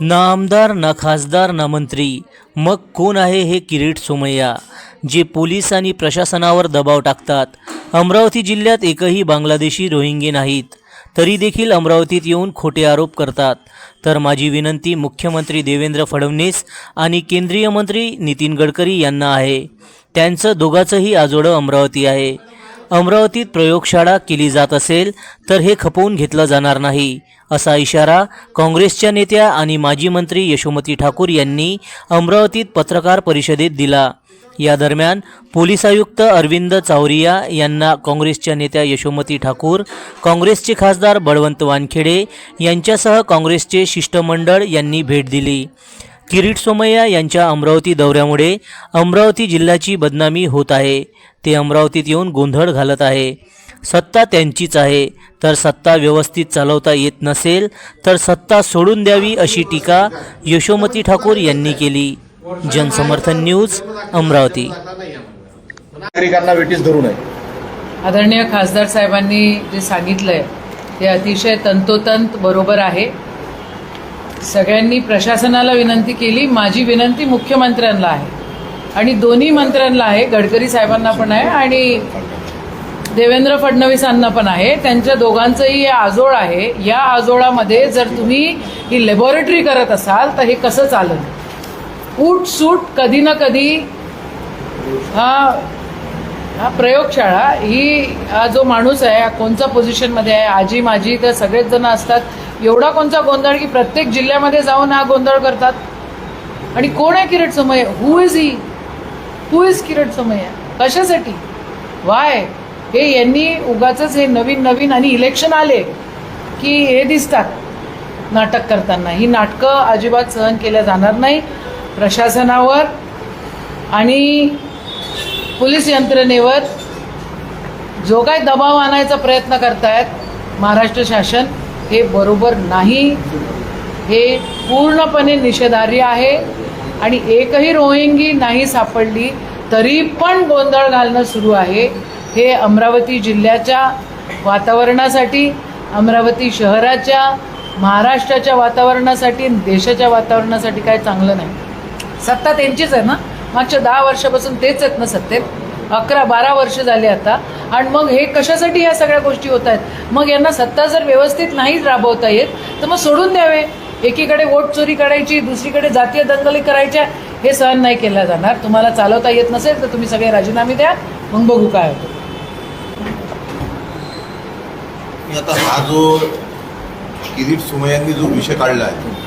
ना आमदार ना खासदार ना मंत्री. मग कोण आहे हे किरीट सोमय्या? जे पोलीस आणि प्रशासनावर दबाव टाकतात. अमरावती जिल्ह्यात एकही बांगलादेशी रोहिंगे नाहीत. तरी देखील अमरावतीत येऊन खोटे आरोप करतात. तर माझी विनंती मुख्यमंत्री देवेंद्र फडणवीस आणि केंद्रीय मंत्री नितीन गडकरी यांना आहे. त्यांचं दोघांचंही आजोडं अमरावती आहे. अमरावतीत प्रयोगशाळा केली जात असेल तर हे खपवून घेतलं जाणार नाही असा इशारा काँग्रेसच्या नेत्या आणि माजी मंत्री यशोमती ठाकूर यांनी अमरावतीत पत्रकार परिषदेत दिला. या दरम्यान पोलीस आयुक्त अरविंद चावरिया यांना काँग्रेसच्या नेत्या यशोमती ठाकूर काँग्रेसचे खासदार बळवंत वानखेडे यांच्यासह काँग्रेसचे शिष्टमंडळ यांनी भेट दिली. किरीट सोमय्या यांच्या अमरावती दौऱ्यामुळे अमरावती जिल्ह्याची बदनामी होत आहे. ते अमरावतीत येऊन गोंधळ घालत आहे. सत्ता त्यांचीच आहे. तर सत्ता व्यवस्थित चालवता येत नसेल तर सत्ता सोडून द्यावी अशी टीका यशोमती ठाकूर यांनी केली. जनसमर्थन न्यूज अमरावती. नागरिकांना वेटीस धरू नये. आदरणीय खासदार साहेबांनी जे सांगितलंय ते अतिशय तंतोतंत बरोबर आहे. सगळ्यांनी प्रशासनाला विनंती केली. माझी विनंती मुख्यमंत्र्यांना आहे. आणि दोन्ही मंत्र्यांना आहे गडकरी साहेबांना पण आहे आणि देवेंद्र फडणवीसांना पण आहे. त्यांच्या दोघांचंही हे आजोळ आहे. या आजोळामध्ये जर तुम्ही ही लॅबॉरेटरी करत असाल तर हे कसं चालेल? उठ सूट कधी ना कधी हा हा प्रयोगशाळा ही हा जो माणूस आहे हा कोणत्या पोझिशनमध्ये आहे आजी माझी तर सगळेच जण असतात. एवढा कोणता गोंधळ की प्रत्येक जिल्ह्यामध्ये जाऊन हा गोंधळ करतात? आणि कोण आहे Kirit Samay who is he who is Kirit Samay कशासाठी? वाय हे यांनी उगाच हे नवीन नवीन आणि इलेक्शन आले की हे दिसतात नाटक करताना. ही नाटकं अजिबात सहन केल्या जाणार नाही. प्रशासनावर आणि पोलीस यंत्रणेवर जो काय दबाव आणायचा प्रयत्न करतायत महाराष्ट्र शासन हे बरोबर नाही. हे पूर्णपणे निषेधार्ह आहे. आणि एकही रोहिंगी नाही सापडली तरी पण गोंधळ घालणं सुरू आहे. हे अमरावती जिल्ह्याच्या वातावरणासाठी अमरावती शहराच्या महाराष्ट्राच्या वातावरणासाठी देशाच्या वातावरणासाठी काय चांगलं नाही. सत्ता त्यांचीच आहे ना? मागच्या दहा वर्षापासून तेच आहेत ना सत्तेत अकरा बारा वर्ष झाले आता. आणि मग हे कशासाठी ह्या सगळ्या गोष्टी होत आहेत? मग यांना सत्ता जर व्यवस्थित नाही राबवता येत तर मग सोडून द्यावे. एकीकडे वोट चोरी करायची दुसरीकडे जातीय दंगली करायच्या हे सहन नाही केलं जाणार. तुम्हाला चालवता येत नसेल तर तुम्ही सगळे राजीनामे द्या. मग बघू काय होतं. आता हा जो किरीट सुमयांनी जो विषय काढला आहे